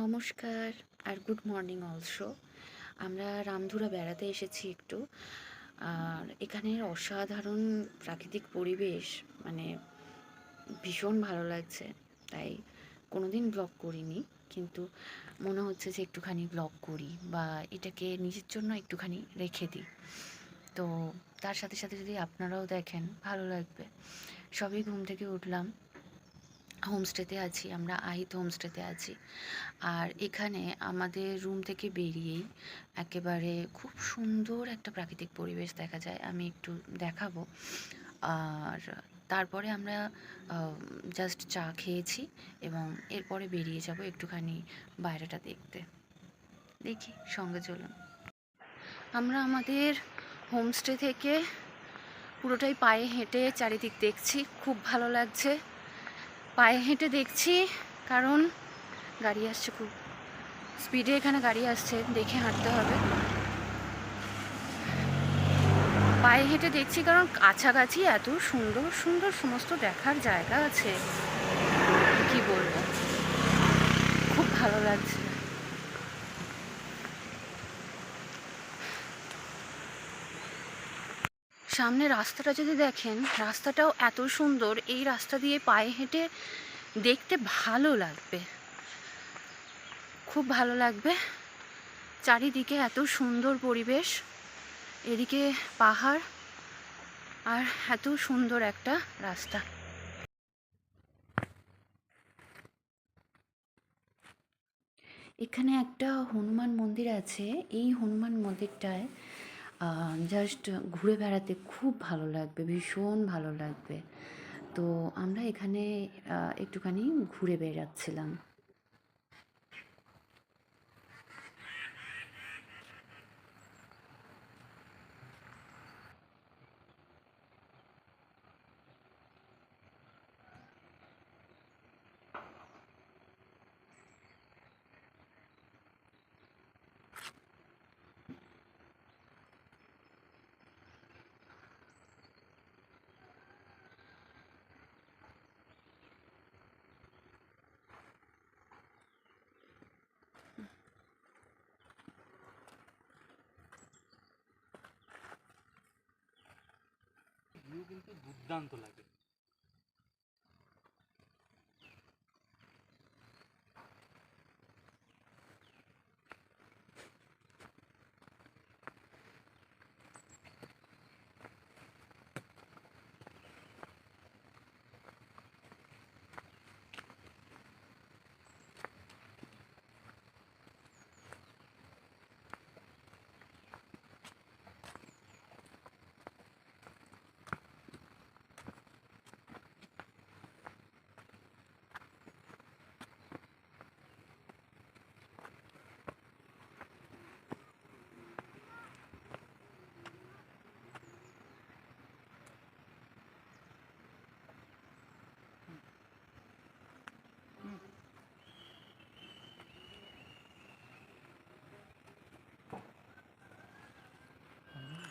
নমস্কার আর good morning also. আমরা রামধুরা বেড়াতে এসেছি একটু। আর এখানের অসাধারণ প্রাকৃতিক পরিবেশ মানে ভীষণ ভালো লাগছে। তাই কোনোদিন ব্লগ করিনি, কিন্তু মনে হচ্ছে যে একটুখানি ব্লগ করি বা এটাকে নিজের জন্য একটুখানি রেখে দিই। তো তার সাথে সাথে যদি আপনারাও দেখেন, ভালো লাগবে। সবই ঘুম থেকে উঠলাম হোমস্টেতে আছি, আমরা আহিত হোমস্টেতে আছি। আর এখানে আমাদের রুম থেকে বেরিয়েই একেবারে খুব সুন্দর একটা প্রাকৃতিক পরিবেশ দেখা যায়, আমি একটু দেখাবো। আর তারপরে আমরা জাস্ট চা খেয়েছি এবং এরপরে বেরিয়ে যাব একটুখানি বাইরেটা দেখতে। দেখি, সঙ্গে চলুন। আমরা আমাদের হোমস্টে থেকে পুরোটাই পায়ে হেঁটে চারিদিক দেখছি, খুব ভালো লাগছে। পায়ে হেঁটে দেখছি, কারণ গাড়ি আসছে খুব স্পিডে এখানে গাড়ি আসছে, দেখে হাঁটতে হবে। পায়ে হেঁটে দেখছি কারণ কাছাকাছি এত সুন্দর সুন্দর সমস্ত দেখার জায়গা আছে। কি বলব? খুব ভালো লাগছে। সামনে রাস্তাটা যদি দেখেন, রাস্তাটাও এত সুন্দর, এই রাস্তা দিয়ে পায়ে হেঁটে দেখতে ভালো লাগবে। খুব ভালো লাগবে। চারিদিকে এত সুন্দর পরিবেশ, এদিকে পাহাড়, আর এত সুন্দর একটা রাস্তা। এখানে একটা হনুমান মন্দির আছে। এই হনুমান মন্দিরটায় জাস্ট ঘুরে বেড়াতে খুব ভালো লাগবে, ভীষণ ভালো লাগবে। তো আমরা এখানে একটুখানি ঘুরে বেড়াচ্ছিলাম। কিন্তু দুর্দান্ত লাগে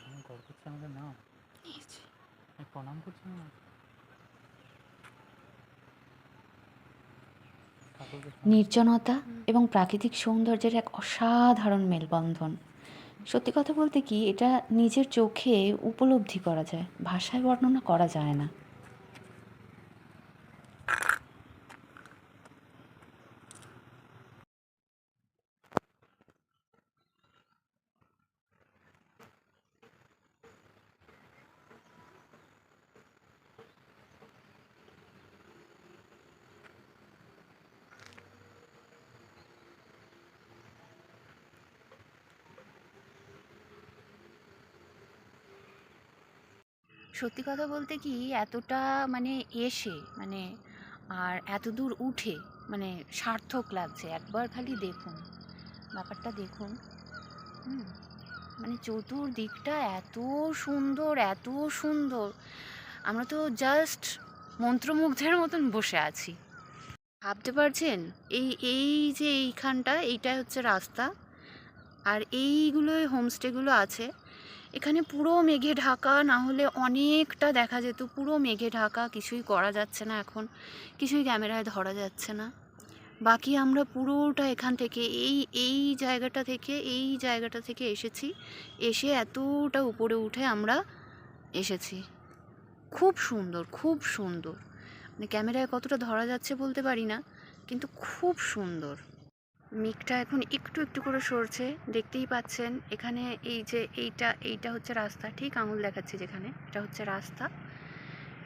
আমি কল করছি আমাদের নাম আমি প্রণাম করছে না? নির্জনতা এবং প্রাকৃতিক সৌন্দর্যের এক অসাধারণ মেলবন্ধন। সত্যি কথা বলতে কি, এটা নিজের চোখে উপলব্ধি করা যায়, ভাষায় বর্ণনা করা যায় না। সত্যি কথা বলতে কি এতটা মানে এসে মানে আর এত দূর উঠে মানে সার্থক লাগছে। একবার খালি দেখুন, ব্যাপারটা দেখুন। হুম মানে চতুর্দিকটা এত সুন্দর এত সুন্দর। আমরা তো জাস্ট মন্ত্রমুগ্ধের মতন বসে আছি। ভাবতে পারছেন? এই এই যে এইখানটা, এইটাই হচ্ছে রাস্তা। আর এইগুলোই হোমস্টেগুলো আছে। এখানে পুরো মেঘে ঢাকা না হলে অনেকটা দেখা যেত। পুরো মেঘে ঢাকা, কিছুই করা যাচ্ছে না এখন, কিছুই ক্যামেরায় ধরা যাচ্ছে না। বাকি আমরা পুরোটা এখান থেকে, এই এই জায়গাটা থেকে, এই জায়গাটা থেকে এসেছি। এসে এতটা উপরে উঠে আমরা এসেছি। খুব সুন্দর খুব সুন্দর। মানে ক্যামেরায় কতটা ধরা যাচ্ছে বলতে পারি না, কিন্তু খুব সুন্দর। মেঘটা এখন একটু একটু করে সরছে, দেখতেই পাচ্ছেন। এখানে এই যে এইটা এইটা হচ্ছে রাস্তা, ঠিক আঙুল দেখাচ্ছি যেখানে, এটা হচ্ছে রাস্তা।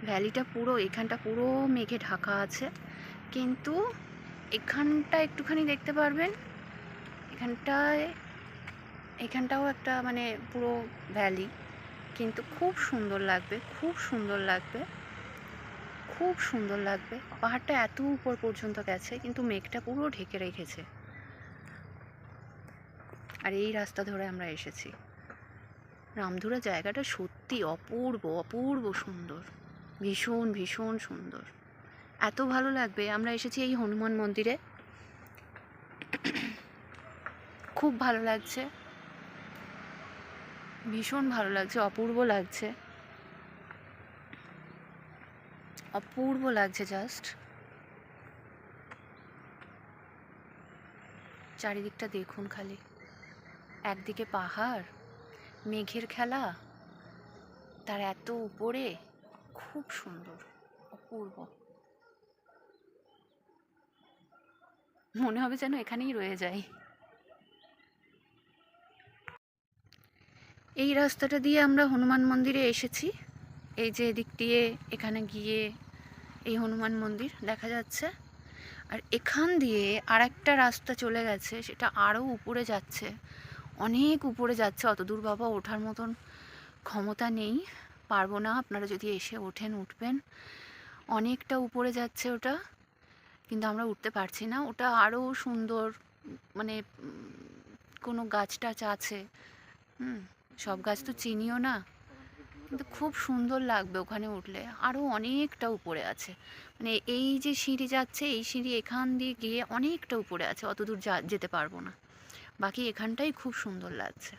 ভ্যালিটা পুরো, এখানটা পুরো মেঘে ঢাকা আছে। কিন্তু এখানটা একটুখানি দেখতে পারবেন, এখানটায়, এখানটাও একটা মানে পুরো ভ্যালি। কিন্তু খুব সুন্দর লাগবে, খুব সুন্দর লাগবে, খুব সুন্দর লাগবে। পাহাড়টা এত উপর পর্যন্ত গেছে, কিন্তু মেঘটা পুরো ঢেকে রেখেছে। আর এই রাস্তা ধরে আমরা এসেছি। রামধুরা জায়গাটা সত্যি অপূর্ব অপূর্ব সুন্দর। ভীষণ ভীষণ সুন্দর। এত ভালো লাগবে। আমরা এসেছি এই হনুমান মন্দিরে। খুব ভালো লাগছে। ভীষণ ভালো লাগছে, অপূর্ব লাগছে। অপূর্ব লাগছে জাস্ট চারিদিকটা দেখুন খালি। একদিকে পাহাড়, মেঘের খেলা, তার এত উপরে খুব সুন্দর, অপূর্ব। মনে হবে যেন এখানেই রয়ে যাই। এই রাস্তাটা দিয়ে আমরা হনুমান মন্দিরে এসেছি। এই যে এদিক দিয়ে এখানে গিয়ে এই হনুমান মন্দির দেখা যাচ্ছে। আর এখান দিয়ে আরেকটা রাস্তা চলে গেছে, সেটা আরও উপরে যাচ্ছে। অনেক উপরে যাচ্ছে। অত দূর বাবা ওঠার মতন ক্ষমতা নেই। পারব না, আপনারা যদি এসে ওঠেন, উঠবেন। অনেকটা উপরে যাচ্ছে ওটা, কিন্তু আমরা উঠতে পারছি না। ওটা আরও সুন্দর মানে কোনো গাছ টাছ আছে। হুম, সব গাছ তো চিনিও না। কিন্তু খুব সুন্দর লাগবে ওখানে উঠলে। আরও অনেকটা উপরে আছে। মানে এই যে সিঁড়ি যাচ্ছে, এই সিঁড়ি এখান দিয়ে গিয়ে অনেকটা উপরে আছে। অত দূর যা, যেতে পারব না। বাকি এখানটাই খুব সুন্দর লাগছে।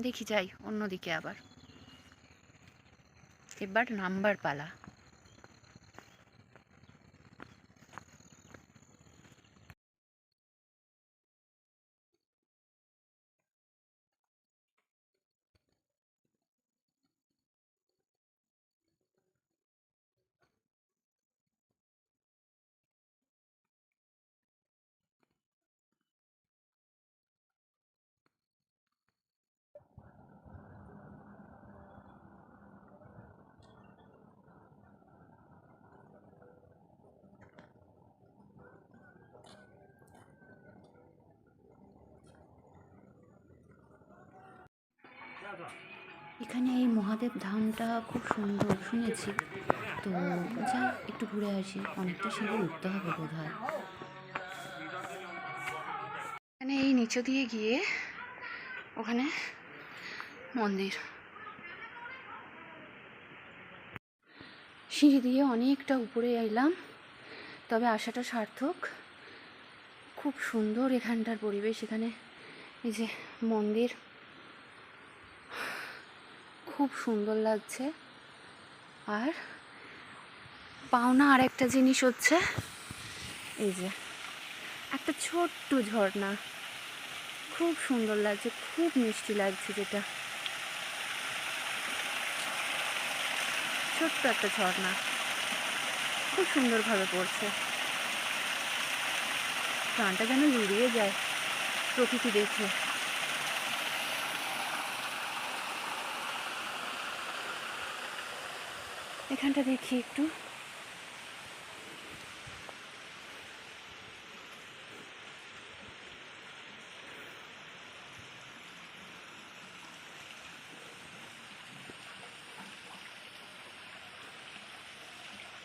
দেখি যাই অন্যদিকে আবার। এবার নাম্বার পালা। এখানে এই মহাদেব ধামটা খুব সুন্দর, শুনেছি। তো যাই, একটু ঘুরে আসি। অনেকটা সিঁড়ি উঠতে হবে বোধ হয় এখানে এই নিচে দিয়ে গিয়ে ওখানে মন্দির। সিঁড়ি দিয়ে অনেকটা উপরে এলাম তবে আসাটা সার্থক। খুব সুন্দর এখানটার পরিবেশ এখানে। এই যে মন্দির। খুব সুন্দর লাগছে। আর পাওনা আর একটা জিনিস হচ্ছে, এই যে, একটা ছোট্ট ঝর্ণা। খুব সুন্দর লাগছে, খুব মিষ্টি লাগছে যেটা। ছোট্ট একটা ঝর্ণা। খুব সুন্দরভাবে পড়ছে। প্রাণটা যেন জুড়িয়ে যায় প্রকৃতি দেখে। এখানটা দেখি একটু।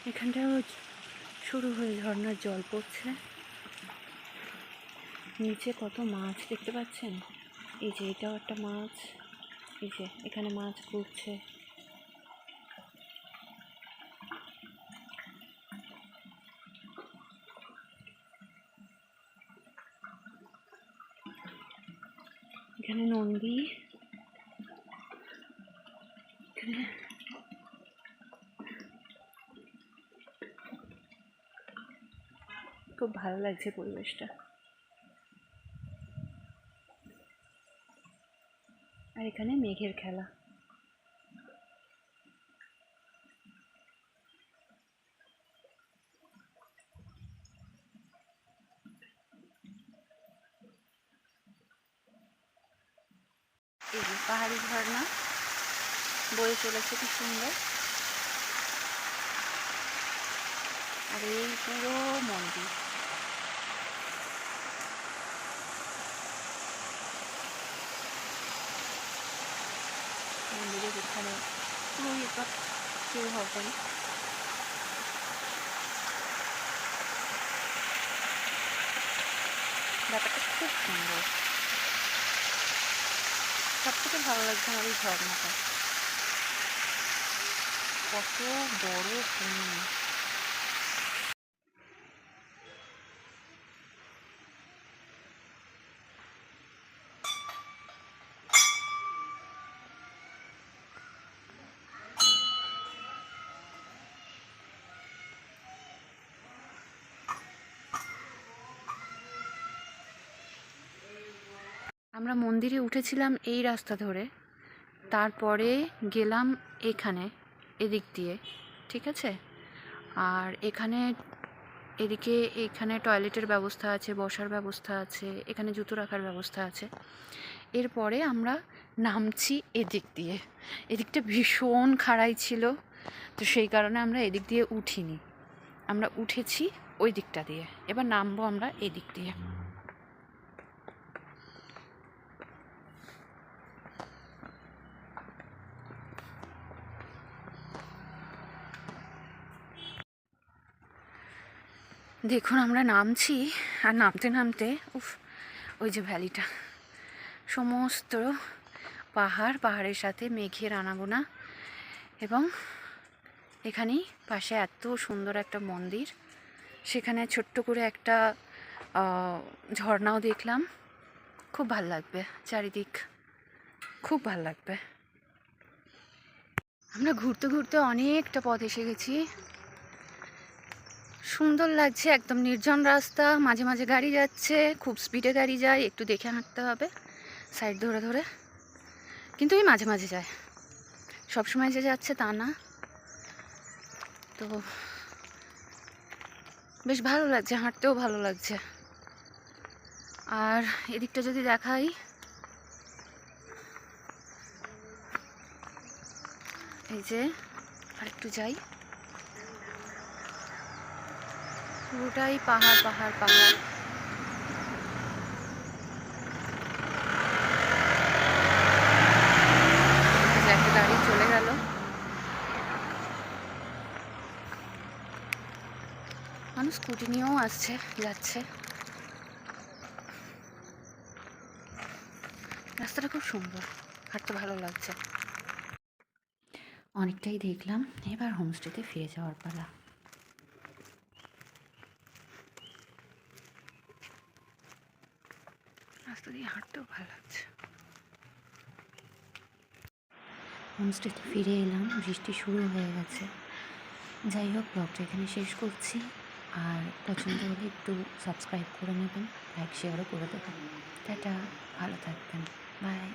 এখানটাও শুরু হয়ে ঝর্ণার জল পড়ছে। নিচে কত মাছ দেখতে পাচ্ছেন? এই যে এটাও একটা মাছ। এই যে এখানে মাছ ঘুরছে এখানে নন্দী এখানে খুব ভালো লাগছে পরিবেশটা। আর এখানে মেঘের খেলা। পাহাড়ি ঝর্ণা, বয়ে চলেছে কি সুন্দর। আর এই পুরো মন্দির। মন্দিরের এখানে পুরো এটা কেউ হবেন ব্যাপারটা খুব সুন্দর সব থেকে ভালো লাগছে আমার এই ঝর্ণাটা কত বড় কুমির আমরা মন্দিরে উঠেছিলাম এই রাস্তা ধরে। তারপরে গেলাম এখানে, এদিক দিয়ে, ঠিক আছে? আর এখানে, এদিকে এখানে টয়লেটের ব্যবস্থা আছে, বসার ব্যবস্থা আছে, এখানে জুতো রাখার ব্যবস্থা আছে। এরপরে আমরা নামছি এদিক দিয়ে। এদিকটা ভীষণ খাড়াই ছিল, তো সেই কারণে আমরা এদিক দিয়ে উঠিনি। আমরা উঠেছি ওই দিকটা দিয়ে, এবার নামবো আমরা এদিক দিয়ে। দেখুন, আমরা নামছি, আর নামতে নামতে, উফ, ওই যে ভ্যালিটা। সমস্ত পাহাড়, পাহাড়ের সাথে মেঘের আনাগোনা এবং এখানেই পাশে এত সুন্দর একটা মন্দির। সেখানে ছোট্ট করে একটা ঝর্ণাও দেখলাম। খুব ভালো লাগবে, চারিদিক খুব ভালো লাগবে। আমরা ঘুরতে ঘুরতে অনেকটা পথ এসে গেছি। সুন্দর লাগছে, একদম নির্জন রাস্তা, মাঝে মাঝে গাড়ি যাচ্ছে, খুব স্পিডে গাড়ি যায়, একটু দেখে হাঁটতে হবে সাইড ধরে ধরে। কিন্তু এই মাঝে মাঝে যায়। সব সময় যে যাচ্ছে তা না। তো বেশ ভালো লাগছে, হাঁটতেও ভালো লাগছে। আর এদিকটা যদি দেখাই। এই যে আর একটু যাই। পুরোটাই পাহাড় পাহাড় পাহাড়। একটা চলে গেল। মানুষ স্কুটি নিয়েও আসছে, যাচ্ছে। রাস্তাটা খুব সুন্দর, হাঁটতে ভালো লাগছে। অনেকটাই দেখলাম, এবার হোমস্টেতে ফিরে যাওয়ার পালা। রাস্তা দিয়ে হাঁটতেও ভালো লাগছে। হোমস্টেতে ফিরে এলাম, বৃষ্টি শুরু হয়ে গেছে। যাই হোক, ব্লগটা এখানে শেষ করছি। আর পছন্দ হলে একটু সাবস্ক্রাইব করে নেবেন, লাইক শেয়ারও করে দেবেন। টাটা, ভালো থাকবেন। বাই।